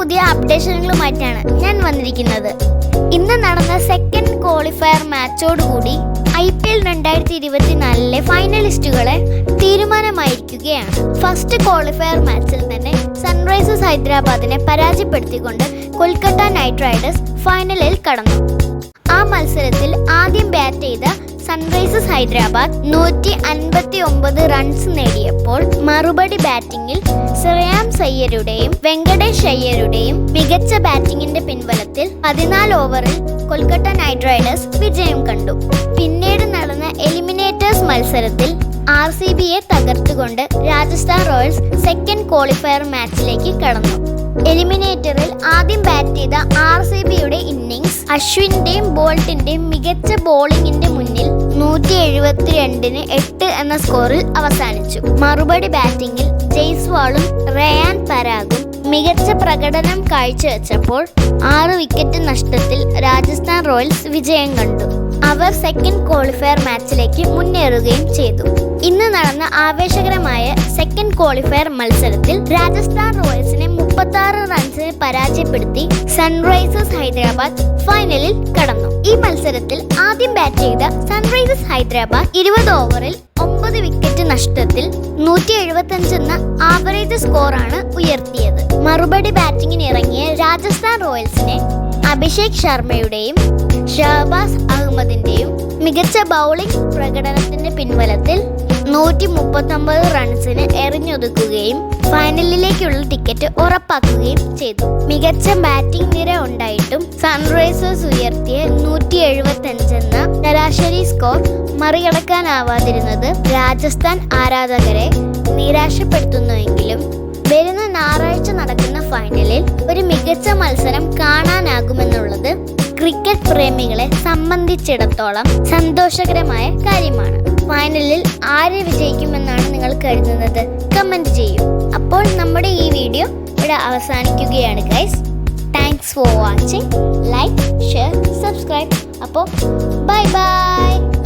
പുതിയ അപ്ഡേഷനുകളുമായിട്ടാണ് ഞാൻ വന്നിരിക്കുന്നത്. ഇന്ന് നടന്ന സെക്കൻഡ് ക്വാളിഫയർ മാച്ചോടുകൂടി ഐ പി എൽ രണ്ടായിരത്തി ഇരുപത്തിനാലിലെ ഫൈനലിസ്റ്റുകളെ തീരുമാനമായിരിക്കുകയാണ്. ഫസ്റ്റ് ക്വാളിഫയർ മാച്ചിൽ തന്നെ സൺറൈസേഴ്സ് ഹൈദരാബാദിനെ പരാജയപ്പെടുത്തിക്കൊണ്ട് കൊൽക്കത്ത നൈറ്റ് റൈഡേഴ്സ് ഫൈനലിൽ കടന്നു. ആ മത്സരത്തിൽ ആദ്യം ബാറ്റ് ചെയ്ത സൺറൈസേഴ്സ് ഹൈദരാബാദ് നൂറ്റി അൻപത്തി ഒമ്പത് റൺസ് നേടിയപ്പോൾ മറുപടി ബാറ്റിംഗിൽ ശ്രേയാം സയ്യരുടെയും വെങ്കടേഷ് അയ്യരുടെയും മികച്ച ബാറ്റിംഗിന്റെ പിൻബലത്തിൽ പതിനാല് ഓവറിൽ കൊൽക്കത്ത നൈറ്റ് റൈഡേഴ്സ് വിജയം കണ്ടു. പിന്നീട് നടന്ന എലിമിനേറ്റേഴ്സ് മത്സരത്തിൽ ആർ സി ബിയെ തകർത്തുകൊണ്ട് രാജസ്ഥാൻ റോയൽസ് സെക്കൻഡ് ക്വാളിഫയർ മാച്ചിലേക്ക് കടന്നു. എലിമിനേറ്ററിൽ ആദ്യം ബാറ്റ് ചെയ്ത ആർ സി ബിയുടെ ഇന്നിംഗ്സ് അശ്വിന്റെയും ബോൾട്ടിന്റെയും മികച്ച ബോളിംഗിന്റെ മുന്നിൽ നൂറ്റി എഴുപത്തിരണ്ടിന് എട്ട് എന്ന സ്കോറിൽ അവസാനിച്ചു. മറുപടി ബാറ്റിംഗിൽ ജയ്സ്വാളും റയാൻ പരാഗും മികച്ച പ്രകടനം കാഴ്ചവെച്ചപ്പോൾ ആറ് വിക്കറ്റ് നഷ്ടത്തിൽ രാജസ്ഥാൻ റോയൽസ് വിജയം കണ്ടു. അവർ സെക്കൻഡ് ക്വാളിഫയർ മാച്ചിലേക്ക് മുന്നേറുകയും ചെയ്തു. ഇന്ന് നടന്ന ആവേശകരമായ സെക്കൻഡ് ക്വാളിഫയർ മത്സരത്തിൽ രാജസ്ഥാൻ റോയൽസിനെ മുപ്പത്തി റൺസിന് പരാജയപ്പെടുത്തി സൺറൈസേഴ്സ് ഹൈദരാബാദ് ഫൈനലിൽ കടന്നു. ഈ മത്സരത്തിൽ ആദ്യം ബാറ്റ് ചെയ്ത സൺറൈസേഴ്സ് ഹൈദരാബാദ് ഇരുപത് ഓവറിൽ ഒമ്പത് വിക്കറ്റ് നഷ്ടത്തിൽ നൂറ്റി എഴുപത്തി എന്ന ആവറേജ് സ്കോറാണ് ഉയർത്തിയത്. മറുപടി ബാറ്റിംഗിന് ഇറങ്ങിയ രാജസ്ഥാൻ റോയൽസിനെ അഭിഷേക് ശർമ്മയുടെയും ഷഹബാസ് അഹമ്മദിന്റെയും മികച്ച ബൗളിംഗ് പ്രകടനത്തിന്റെ പിൻബലത്തിൽ നൂറ്റി മുപ്പത്തൊമ്പത് റൺസിന് എറിഞ്ഞൊതുക്കുകയും ഫൈനലിലേക്കുള്ള ടിക്കറ്റ് ഉറപ്പാക്കുകയും ചെയ്തു. മികച്ച ബാറ്റിംഗ് നിര ഉണ്ടായിട്ടും സൺറൈസേഴ്സ് ഉയർത്തിയ നൂറ്റി എഴുപത്തി എന്ന ശരാശരി സ്കോർ മറികടക്കാനാവാതിരുന്നത് രാജസ്ഥാൻ ആരാധകരെ നിരാശപ്പെടുത്തുന്നുവെങ്കിലും വരുന്ന ഞായറാഴ്ച നടക്കുന്ന ഫൈനലിൽ ഒരു മികച്ച മത്സരം കാണാനാകുമെന്നുള്ളത് ക്രിക്കറ്റ് പ്രേമികളെ സംബന്ധിച്ചിടത്തോളം സന്തോഷകരമായ കാര്യമാണ്. ഫൈനലിൽ ആര് വിജയിക്കുമെന്നാണ് നിങ്ങൾ കരുതുന്നത്. കമന്റ് ചെയ്യൂ. അപ്പോൾ നമ്മുടെ ഈ വീഡിയോ ഇവിടെ അവസാനിക്കുകയാണ് guys thanks for watching like share subscribe അപ്പോൾ ബൈ ബൈ